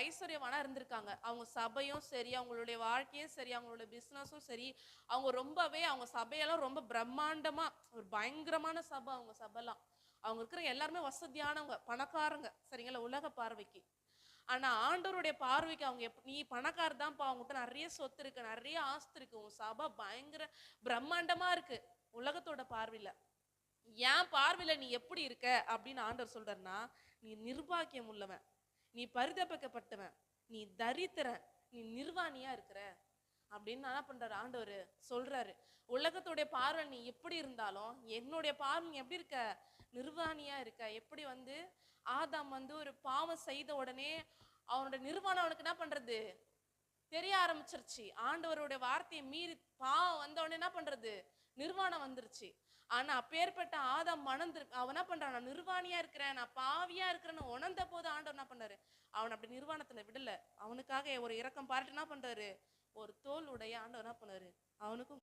ஐஸ்வர்யமான இருந்திருக்காங்க. அவங்க சபையும் சரி அவங்களுடைய வாழ்க்கையும் சரி அவங்களுடைய பிஸ்னஸும் சரி அவங்க ரொம்பவே அவங்க சபையெல்லாம் ரொம்ப பிரம்மாண்டமா ஒரு பயங்கரமான சபை அவங்க சபைலாம். அவங்க இருக்கிற எல்லாருமே வசதியானவங்க பணக்காரங்க சரிங்களா உலக பார்வைக்கு. ஆனா ஆண்டவருடைய பார்வைக்கு அவங்க எப் நீ பணக்கார தான்ப்பா அவங்ககிட்ட நிறைய சொத்து இருக்கு நிறைய ஆஸ்தி இருக்கு. உன் சபை பயங்கர பிரம்மாண்டமா இருக்கு. உலகத்தோட பார்வையில. என் பார்வையில நீ எப்படி இருக்க? அப்படின்னு ஆண்டவர் சொல்றாருன்னா நீ நிர்பாக்கியம் உள்ளவன். நீ பரிதபிக்கப்பட்டவன் நீ தரித்திரன் நீ நிர்வாணியா இருக்கிற அப்படின்னு என்ன பண்றாரு ஆண்டவர் சொல்றாரு. உலகத்துடைய பார்வை நீ எப்படி இருந்தாலும் என்னுடைய பார்வை நீ எப்படி இருக்க? நிர்வாணியா இருக்க. எப்படி வந்து ஆதாம் வந்து ஒரு பாவம் செய்த உடனே அவனோட நிர்வாணம் அவனுக்கு என்ன பண்றது? தெரிய ஆரம்பிச்சிருச்சு. ஆண்டவருடைய வார்த்தையை மீறி பாவம் வந்த உடனே என்ன பண்றது? நிர்வாணம் வந்துருச்சு. ஆனா அப்பேற்பட்ட ஆதாம் மணந்து அவன் என்ன பண்றான்? நான் நிர்வாணியா இருக்கிறேன் நான் பாவியா இருக்கிறேன்னு உணர்ந்த போது ஆண்டவர் என்ன பண்ணாரு? அவன் அப்படி நிர்வாணத்துல விடல. அவனுக்காக ஒரு இரக்கம் பாராட்டு என்ன பண்றாரு? ஒரு தோல் உடைய ஆண்டவர் என்ன பண்ணாரு? அவனுக்கும்